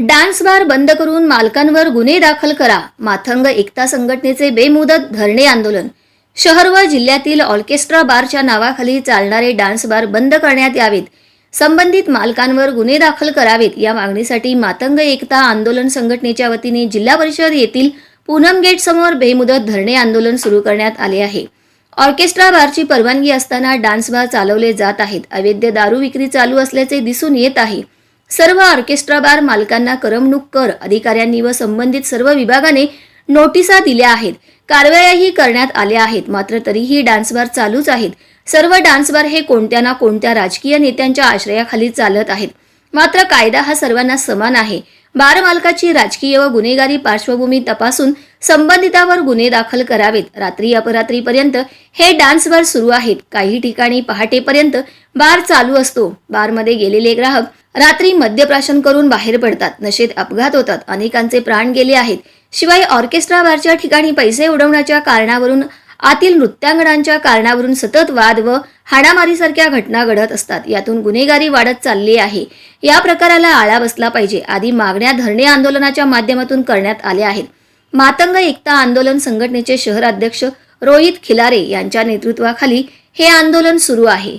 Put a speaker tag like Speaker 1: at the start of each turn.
Speaker 1: Dance bar बंद करून मालकांवर गुन्हे दाखल करा. माथंग एकता संघटनेचे बेमुदत धरणे आंदोलन. शहर व जिल्ह्यातील ऑर्केस्ट्रा बारच्या नावाखाली चालणारे डान्स बार बंद करण्यात यावेत. संबंधित मालकांवर गुन्हे दाखल करावेत. या मागणीसाठी मातंग एकता आंदोलन संघटनेच्या वतीने जिल्हा परिषद येथील पूनम गेट समोर बेमुदत धरणे आंदोलन सुरू करण्यात आले आहे. ऑर्केस्ट्रा बारची परवानगी असताना डान्स बार चालवले जात आहेत. अवैध दारू विक्री चालू असल्याचे दिसून येत आहे. सर्व ऑर्केस्ट्रा बार मालकांना करमणूक कर अधिकाऱ्यांनी व संबंधित सर्व विभागाने नोटिसा दिल्या आहेत. कारवायाही करण्यात आल्या आहेत मात्र तरीही डान्स बार चालूच आहेत. सर्व डान्स बार हे कोणत्या ना कोणत्या राजकीय नेत्यांच्या आश्रयाखाली चालत आहेत. मात्र कायदा हा सर्वांना समान आहे. बार मालकाची राजकीय व गुन्हेगारी पार्श्वभूमी तपासून संबंधितावर गुन्हे दाखल करावेत. रात्री अपरात्रीपर्यंत हे डान्स बार सुरू आहेत. काही ठिकाणी पहाटेपर्यंत बार चालू असतो. बारमध्ये गेलेले ग्राहक रात्री मद्यप्राशन करून बाहेर पडतात. नशेत अपघात होतात. अनेकांचे प्राण गेले आहेत. शिवाय ऑर्केस्ट्रा बारच्या ठिकाणी पैसे उडवण्याच्या कारणावरून आतील नृत्यांगणांच्या कारणावरून सतत वाद व हाणामारीसारख्या घटना घडत असतात. यातून गुन्हेगारी वाढत चालली आहे. या प्रकाराला आळा बसला पाहिजे. आदी मागण्या धरणे आंदोलनाच्या माध्यमातून करण्यात आल्या आहेत. मातंग एकता आंदोलन संघटनेचे शहराध्यक्ष रोहित खिलारे यांच्या नेतृत्वाखाली हे आंदोलन सुरू आहे.